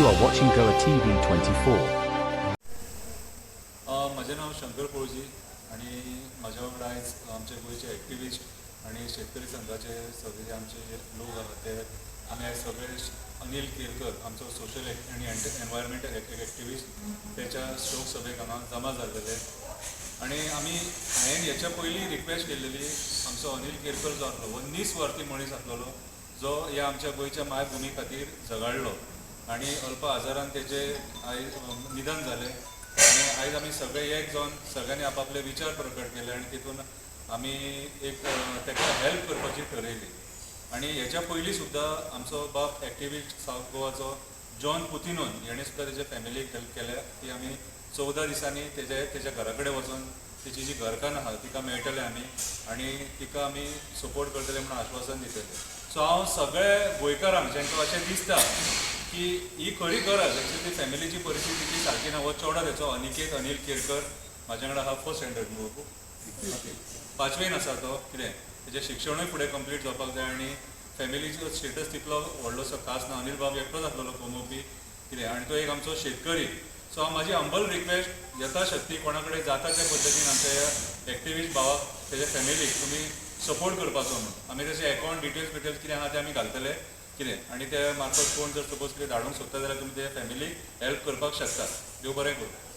You are watching Goa TV 24. माझे म्हजें नांव शंकर पळजी आणि म्हज्या वांगडा आयज आमचे गोंयचे एक्टिविस्ट आणि शेतकरी संघाचे सगळे आमचे जे लोक आहात. ते आमी आयज सगळे अनिल केरकर आमचो सोशल आणि एनवायरमेंटल एक्टिविस्ट तेच्या शोक सभेक हांगा जमा जाल्लेले आणि आमी हांवें हेच्या पयलीं रिक्वेस्ट केलेली आमचो अनिल केरकर जो आसलो हो निस्वार्थी मनीस आसलेलो जो ह्या आमच्या गोंयच्या मायभुमी खातीर झगडलो. आणि अल्प आजारान तेजे आयज निधन जालें आणि आयज आमी सगळे एक जावन सगळ्यांनी आपापले विचार प्रकट केले आणि तितून आमी एक ताका हेल्प करपाची ठरयली आणि हेच्या पयलीं सुद्दां आमचो बाप एक्टिविस्ट सावथ गोवाचो जॉन पुतिनोन हेणें सुद्दां तेच्या फॅमिलीक हेल्प केल्या. ती आमी चवदा दिसांनी तेजे तेज्या घरा कडेन वचून तेची जी घरकान आहा तिका मेळटले आमी आणि तिका आमी सपोर्ट करतले म्हणून आश्वासन दितले सो हांव सगळे गोंयकारांक जांकां अशें दिसता की ही खरी गरज एक्चुअली फॅमिलीची परिस्थिती ती सारखी ना हो चेडो तेचो अनिकेत अनिल केरकर वांगडा हा फर्स्ट स्टँडर्ड न्हू पांचवेन आसा तो. कितें तेजें शिक्षणूय फुडें कंप्लीट जावपाक जाय आनी फॅमिलीचो स्टेटस तितलो व्हडलोसो खास ना. अनिल बाब एकटोच आसलेलो कमोवपी कितें आनी तो एक आमचो शेतकरी. सो हांव म्हाजी अंबल रिक्वेस्ट यथाशक्ती कोणा कडेन जाता त्या पद्दतीन आमच्या एक्टिविस्ट भावाक तेजे फॅमिलीक तुमी सपोर्ट करपाचो म्हणून. आमी तेचे अकावंट डिटेल्स बिटेल्स कितें आहा ते आमी घालतले. कितें आनी ते मार्फत कोण जर सपोज कितें धाडूंक सोदता जाल्यार तुमी ते फॅमिलीक हेल्प करपाक शकता. देव बरें करूं.